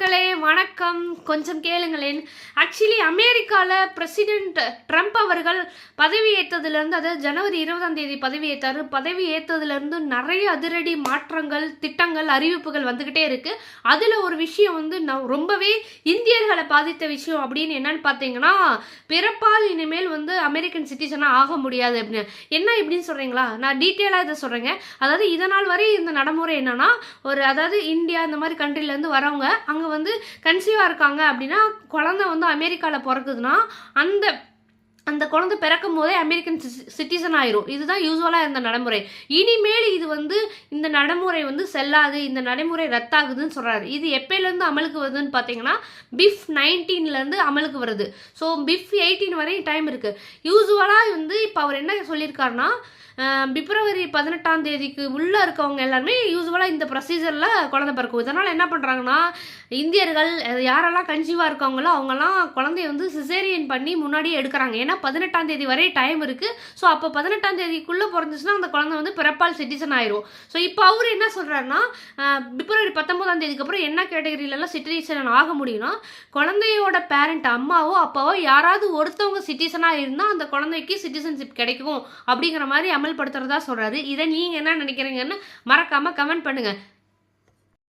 மக்களே வணக்கம். கொஞ்சம் கேளுங்களேன். ஆக்சுவலி அமெரிக்காவில் பிரசிடென்ட் ட்ரம்ப் அவர்கள் பதவி ஏற்றதுலேருந்து அதாவது ஜனவரி இருபதாம் தேதி பதவி ஏற்றார் பதவி ஏற்றதுலேருந்து நிறைய அதிரடி மாற்றங்கள் திட்டங்கள் அறிவிப்புகள் வந்துக்கிட்டே இருக்குது அதில் ஒரு விஷயம் வந்து நான் ரொம்பவே இந்தியர்களை பாதித்த விஷயம் அப்படின்னு என்னன்னு பார்த்தீங்கன்னா பிறப்பால் இனிமேல் வந்து அமெரிக்கன் சிட்டிசனாக ஆக முடியாது அப்படின்னு. என்ன இப்படின்னு சொல்கிறீங்களா நான் டீட்டெயிலாக இதை சொல்கிறேங்க அதாவது இதனால் வரை இந்த நடைமுறை என்னென்னா ஒரு அதாவது இந்தியா இந்த மாதிரி கண்ட்ரிலேருந்து வரவங்க அங்கே வந்து கன்சீவாக இருக்காங்க அப்படின்னா குழந்தை வந்து அமெரிக்காவில் பிறக்குதுன்னா அந்த அந்த குழந்தை பிறக்கும் போதே அமெரிக்கன் சிட்டிசன் ஆயிரும். இதுதான் யூஸ்வலாக இருந்த நடைமுறை. இனிமேல் இது வந்து இந்த நடைமுறை வந்து செல்லாது இந்த நடைமுறை ரத்தாகுதுன்னு சொல்கிறாரு இது எப்பயிலேருந்து அமலுக்கு வருதுன்னு பார்த்தீங்கன்னா பிஃப் நைன்டீன்லேருந்து அமலுக்கு வருது. ஸோ பிஃப் எயிட்டீன் வரையும் டைம் இருக்குது யூஸ்வலாக வந்து இப்போ அவர் என்ன சொல்லியிருக்காருன்னா பிப்ரவரி பதினெட்டாம் தேதிக்கு உள்ளே இருக்கவங்க எல்லாருமே யூஸ்வலாக இந்த ப்ரொசீஜரில் குழந்தை பிறக்கும். இதனால் என்ன பண்ணுறாங்கன்னா இந்தியர்கள் யாரெல்லாம் கன்சீவாக இருக்கவங்களோ அவங்கெல்லாம் குழந்தைய வந்து சிசேரியன் பண்ணி முன்னாடியே எடுக்கிறாங்க. ஏன்னா பதினெட்டாம் தேதி வரை டைம் இருக்குது ஸோ அப்போ பதினெட்டாம் தேதிக்குள்ளே பிறந்துச்சுன்னா அந்த குழந்தை வந்து பிறப்பால் சிட்டிசன் ஆயிரும். ஸோ இப்போ அவர் என்ன சொல்கிறாருன்னா பிப்ரவரி பத்தொம்போதாம் தேதிக்கு அப்புறம் என்ன கேட்டகரியிலலாம் சிட்டிசன் ஆக முடியும்னா குழந்தையோட பேரண்ட் அம்மாவோ அப்பாவோ யாராவது ஒருத்தவங்க சிட்டிசனாக இருந்தால் அந்த குழந்தைக்கு சிட்டிசன்ஷிப் கிடைக்கும். அப்படிங்கிற மாதிரி அமல்படுத்துறதா சொல்கிறாரு இதை நீங்கள் என்ன நினைக்கிறீங்கன்னு மறக்காமல் கமெண்ட் பண்ணுங்கள்